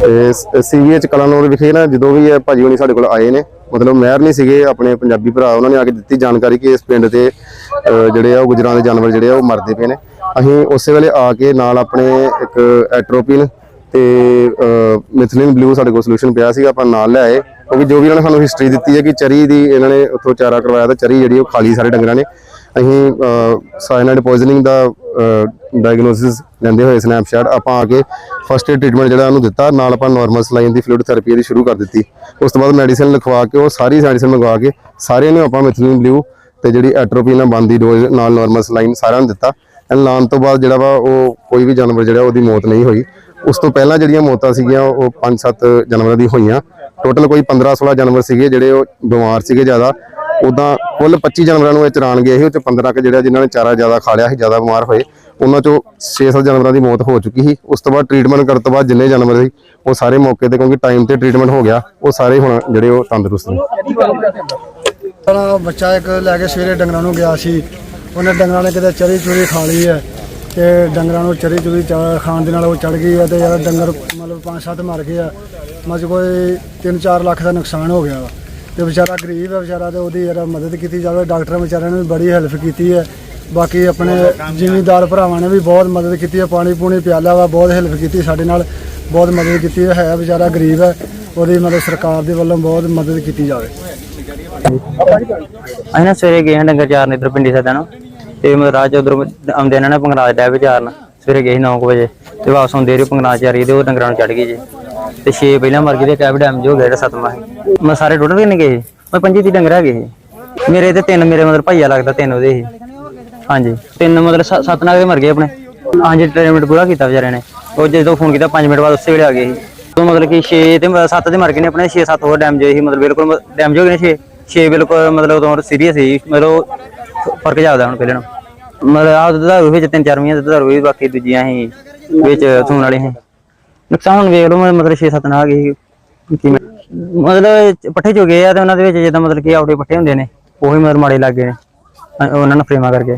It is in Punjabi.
ਤੇ ਸੀਵੀਐਚ ਕਲਾਨੌਰ ਵਿਖੇ ਨਾ, ਜਦੋਂ ਵੀ ਇਹ ਭਾਜੀ ਹੁਣੀ ਸਾਡੇ ਕੋਲ ਆਏ ਨੇ, ਮਤਲਬ ਮਹਿਰ ਨਹੀਂ ਸੀਗੇ, ਆਪਣੇ ਪੰਜਾਬੀ ਭਰਾ ਉਹਨਾਂ ਨੇ ਆ ਕੇ ਦਿੱਤੀ ਜਾਣਕਾਰੀ ਕਿ ਇਸ ਪਿੰਡ ਤੇ ਜਿਹੜੇ ਆ ਉਹ ਗੁਜਰਾਂ ਦੇ ਜਾਨਵਰ ਜਿਹੜੇ ਆ ਉਹ ਮਰਦੇ ਪਏ ਨੇ। ਅਸੀਂ ਉਸੇ ਵੇਲੇ ਆ ਕੇ ਨਾਲ ਆਪਣੇ ਇੱਕ ਐਟਰੋਪਿਨ ਤੇ ਮਿਥਲਿਨ ਬਲੂ ਸਾਡੇ ਕੋਲ ਸੋਲੂਸ਼ਨ ਪਿਆ ਸੀਗਾ, ਆਪਾਂ ਨਾਲ ਲੈ ਆਏ। ਕਿਉਂਕਿ ਜੋ ਵੀ ਇਹਨਾਂ ਨੇ ਸਾਨੂੰ ਹਿਸਟਰੀ ਦਿੱਤੀ ਹੈ ਕਿ ਚਰੀ ਦੀ ਇਹਨਾਂ ਨੇ ਉੱਥੋਂ ਚਾਰਾ ਕਰਵਾਇਆ ਤਾਂ ਚਰੀ ਜਿਹੜੀ ਉਹ ਖਾਲੀ ਸਾਰੇ ਡੰਗਰਾਂ ਨੇ। ਅਸੀਂ ਸਾਇਨਾਈਡ ਪੋਇਜ਼ਨਿੰਗ ਦਾ ਡਾਇਗਨੋਸਿਸ ਲੈਂਦੇ ਹੋਏ ਸਨੈਪਸ਼ਾਟ ਆਪਾਂ ਆ ਕੇ ਫਸਟ ਏਡ ਟ੍ਰੀਟਮੈਂਟ ਜਿਹੜਾ ਉਹਨੂੰ ਦਿੱਤਾ, ਨਾਲ ਆਪਾਂ ਨਾਰਮਲ ਸਲਾਈਨ ਦੀ ਫਲੂਇਡ ਥੈਰੇਪੀ ਇਹਦੀ ਸ਼ੁਰੂ ਕਰ ਦਿੱਤੀ। ਉਸ ਤੋਂ ਬਾਅਦ ਮੈਡੀਸਿਨ ਲਿਖਵਾ ਕੇ, ਉਹ ਸਾਰੀ ਮੈਡੀਸਿਨ ਮੰਗਵਾ ਕੇ ਸਾਰਿਆਂ ਨੂੰ ਆਪਾਂ ਮਿਥਲਿਨ ਬਲੂ ਤੇ ਜਿਹੜੀ ਐਟਰੋਪੀਨ ਬੰਦੀ ਡੋਜ਼ ਨਾਲ ਨਾਰਮਲ ਸਲਾਈਨ ਸਾਰਿਆਂ ਨੂੰ ਦਿੱਤਾ। ਐਂਡ ਲਾਉਣ ਤੋਂ ਬਾਅਦ ਜਿਹੜਾ ਵਾ, ਉਹ ਕੋਈ ਵੀ ਜਾਨਵਰ ਜਿਹੜਾ, ਉਹਦੀ ਮੌਤ ਨਹੀਂ ਹੋਈ। ਉਸ ਤੋਂ ਪਹਿਲਾਂ ਜਿਹੜੀਆਂ ਮੌਤਾਂ ਸੀਗੀਆਂ, ਉਹ 5-7 ਜਾਨਵਰਾਂ ਦੀ ਹੋਈਆਂ। ਟੋਟਲ ਕੋਈ 15-16 ਜਾਨਵਰ ਸੀਗੇ, ਜਿਹੜੇ ਉਹ ਬਿਮਾਰ ਸੀਗੇ ਜ਼ਿਆਦਾ। ਉਦਾਂ ਕੁੱਲ 25 ਜਾਨਵਰਾਂ ਨੂੰ ਇਹ ਚਰਾਣ ਗਏ ਸੀ, ਉਹ ਚ 15 ਕ ਜਿਹੜਾ ਜਿਨ੍ਹਾਂ ਨੇ ਚਾਰਾ ਜ਼ਿਆਦਾ ਖਾ ਲਿਆ ਸੀ, ਜ਼ਿਆਦਾ ਬਿਮਾਰ ਹੋਏ, ਉਹਨਾਂ ਚੋਂ 6-7 ਜਾਨਵਰਾਂ ਦੀ ਮੌਤ ਹੋ ਚੁੱਕੀ ਸੀ। ਉਸ ਤੋਂ ਬਾਅਦ ਟ੍ਰੀਟਮੈਂਟ ਕਰਨ ਤੋਂ ਬਾਅਦ ਜਿੰਨੇ ਜਾਨਵਰ ਸੀ, ਉਹ ਸਾਰੇ ਮੌਕੇ ਤੇ ਕਿਉਂਕਿ ਟਾਈਮ ਤੇ ਟ੍ਰੀਟਮੈਂਟ ਹੋ ਗਿਆ, ਉਹ ਸਾਰੇ ਹੁਣ ਜਿਹੜੇ ਉਹ ਤੰਦਰੁਸਤ ਨੇ। ਤਾਂ ਬੱਚਾ ਇੱਕ ਲੈ ਕੇ ਸਵੇਰੇ ਡੰਗਰਾਂ ਨੂੰ ਗਿਆ ਸੀ। ਉਹਨੇ ਡੰਗਰਾਂ ਨੇ ਕਿਤੇ ਚਰੀ ਚੁਰੀ ਖਾ ਲਈ ਹੈ ਤੇ ਡੰਗਰਾਂ ਨੂੰ ਚਰੀ ਚੁਰੀ ਖਾਣ ਦੇ ਨਾਲ ਉਹ ਚੜ ਗਈ ਹੈ ਤੇ ਯਾਰ ਡੰਗਰ ਮਤਲਬ ਪੰਜ ਸੱਤ ਮਰ ਗਏ ਆ। ਮਤਲਬ ਕੋਈ 3-4 ਲੱਖ ਦਾ ਨੁਕਸਾਨ ਹੋ ਗਿਆ ਵਾ। ਤੇ ਵਿਚਾਰਾ ਗਰੀਬ ਹੈ ਵਿਚਾਰਾ ਤੇ ਉਹਦੀ ਯਾਰ ਮਦਦ ਕੀਤੀ ਜਾਵੇ। ਡਾਕਟਰਾਂ ਵਿਚਾਰਿਆਂ ਨੇ ਵੀ ਬੜੀ ਹੈਲਪ ਕੀਤੀ ਹੈ। ਬਾਕੀ ਆਪਣੇ ਜ਼ਿਮੀਂਦਾਰ ਭਰਾਵਾਂ ਨੇ ਵੀ ਬਹੁਤ ਮਦਦ ਕੀਤੀ ਹੈ। ਪਾਣੀ ਪੂਣੀ ਪਿਆਲਾ ਵਾ ਬਹੁਤ ਹੈਲਪ ਕੀਤੀ ਸਾਡੇ ਨਾਲ ਬਹੁਤ ਮਦਦ ਕੀਤੀ ਹੈ। ਹੈ ਵਿਚਾਰਾ ਗਰੀਬ ਹੈ ਉਹਦੀ ਮਤਲਬ ਸਰਕਾਰ ਦੇ ਵੱਲੋਂ ਬਹੁਤ ਮਦਦ ਕੀਤੀ ਜਾਵੇ। ਅਸੀਂ ਨਾ ਸਵੇਰੇ ਗਏ ਹਾਂ ਡੰਗਰ ਚਾਰਨ ਇਧਰ ਪਿੰਡੀ ਸਦਾ ਨੂੰ ਤੇ ਮਤਲਬ ਰਾਜ ਉਧਰ ਆਉਂਦੇ ਇਹਨਾਂ ਨੇ ਪੰਗਰਾਜ ਡੈ ਵਿਚਾਰਨ ਸਵੇਰੇ ਗਏ 9 ਵਜੇ ਤੇ ਵਾਪਸ ਆਉਂਦੇ ਰਹੇ ਪੰਗਰਾਜ ਚਾਰੀ ਤੇ ਉਹ ਡੰਗਰਾਂ ਨੂੰ ਚੜ ਗਏ ਜੀ। ਤੇ 6 ਪਹਿਲਾਂ ਮਰ ਗਏ ਤੇ ਕੈਬ ਡੈਮੇਜ ਹੋ ਗਿਆ ਜਿਹੜਾ ਸਤਵਾਂ ਸੀ ਮੈਂ ਸਾਰੇ ਟੋਟਲ ਕਿੰਨੇ ਗਏ ਮੈਂ ਪੰਜੀ ਦੀ ਡੰਗਰ ਹੈਗੇ ਸੀ। ਮੇਰੇ ਤੇ ਤਿੰਨ ਮੇਰੇ ਮਤਲਬ ਭਾਈਆ ਲੱਗਦਾ, ਤਿੰਨ ਉਹਦੇ ਸੀ। ਹਾਂਜੀ, ਤਿੰਨ ਮਤਲਬ ਸੱਤ ਨਾਲ ਮਰ ਗਏ ਆਪਣੇ। ਹਾਂਜੀ ਟ੍ਰੀਟਮੈਂਟ ਪੂਰਾ ਕੀਤਾ ਵਿਚਾਰਿਆਂ ਨੇ। ਉਹ ਜਦੋਂ ਫੋਨ ਕੀਤਾ 5 ਮਿੰਟ ਬਾਅਦ ਉਸੇ ਵੇਲੇ ਆ ਗਏ ਸੀ। ਉਹ ਮਤਲਬ ਕਿ 6 ਤੇ 7 ਦੇ ਮਰ ਗਏ ਨੇ ਆਪਣੇ 6 7 ਹੋਰ ਡੈਮੇਜ ਹੋਏ ਸੀ, ਮਤਲਬ ਬਿਲਕੁਲ ਡੈਮੇਜ ਹੋ ਗਏ ਨੇ 6 6 ਬਿਲਕੁਲ ਮਤਲਬ ਉਦੋਂ ਸੀਰੀਅਸ ਸੀ। ਮਤਲਬ ਫ਼ਰਕ ਜ਼ਿਆਦਾ ਹੁਣ ਪਹਿਲਾਂ ਨਾਲੋਂ। ਮਤਲਬ ਆਹ ਦਾ ਵਿੱਚ ਤਿੰਨ ਚਾਰ ਮਹੀਨੇ ਦਾ ਵੀ ਬਾਕੀ ਦੂਜੀਆਂ ਸੀ ਵਿੱਚ ਸੂਣ ਵਾਲੇ ਸੀ ਨੁਕਸਾਨ ਹੁਣ ਵੇਖ ਲਓ, ਮਤਲਬ 6 7 ਨਾਲ ਆ ਗਏ ਕਿਵੇਂ? ਮਤਲਬ ਪੱਠੇ ਚੋ ਆ ਤੇ ਉਹਨਾਂ ਦੇ ਵਿੱਚ ਜਿੱਦਾਂ ਮਤਲਬ ਕਿ ਆਉਟੇ ਪੱਠੇ ਹੁੰਦੇ ਨੇ, ਉਹੀ ਮਤਲਬ ਮਾੜੇ ਲੱਗ ਗਏ ਨੇ ਉਹਨਾਂ ਨੂੰ ਫਰੇਮਾ ਕਰਕੇ।